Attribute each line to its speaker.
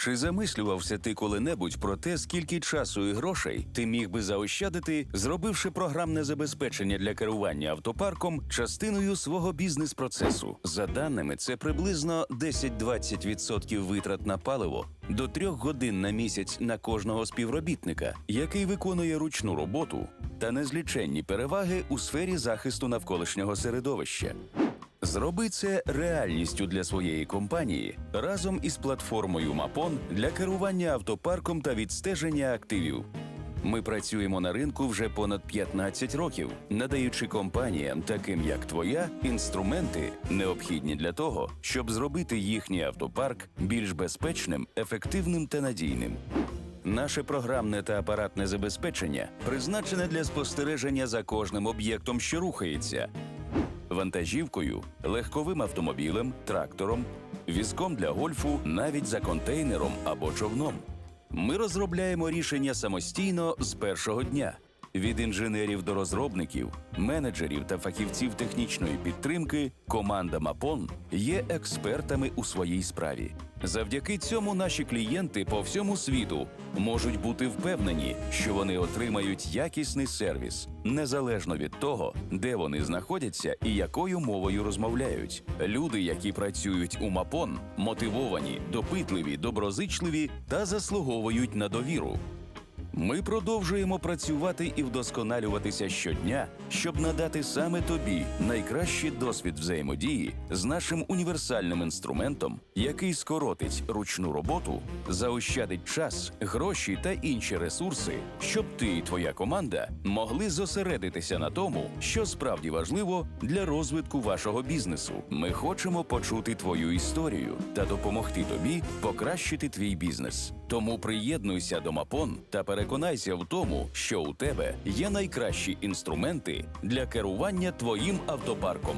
Speaker 1: Чи замислювався ти коли-небудь про те, скільки часу і грошей ти міг би заощадити, зробивши програмне забезпечення для керування автопарком частиною свого бізнес-процесу? За даними, це приблизно 10-20% витрат на паливо до 3 годин на місяць на кожного співробітника, який виконує ручну роботу, та незліченні переваги у сфері захисту навколишнього середовища. Зроби це реальністю для своєї компанії разом із платформою Мапон для керування автопарком та відстеження активів. Ми працюємо на ринку вже понад 15 років, надаючи компаніям, таким як твоя, інструменти, необхідні для того, щоб зробити їхній автопарк більш безпечним, ефективним та надійним. Наше програмне та апаратне забезпечення призначене для спостереження за кожним об'єктом, що рухається, вантажівкою, легковим автомобілем, трактором, візком для гольфу, навіть за контейнером або човном. Ми розробляємо рішення самостійно з першого дня. Від інженерів до розробників, менеджерів та фахівців технічної підтримки команда Мапон є експертами у своїй справі. Завдяки цьому наші клієнти по всьому світу можуть бути впевнені, що вони отримають якісний сервіс, незалежно від того, де вони знаходяться і якою мовою розмовляють. Люди, які працюють у Мапон, мотивовані, допитливі, доброзичливі та заслуговують на довіру. Ми продовжуємо працювати і вдосконалюватися щодня, щоб надати саме тобі найкращий досвід взаємодії з нашим універсальним інструментом, який скоротить ручну роботу, заощадить час, гроші та інші ресурси, щоб ти і твоя команда могли зосередитися на тому, що справді важливо для розвитку вашого бізнесу. Ми хочемо почути твою історію та допомогти тобі покращити твій бізнес. Тому приєднуйся до Мапон та переконайся в тому, що у тебе є найкращі інструменти для керування твоїм автопарком.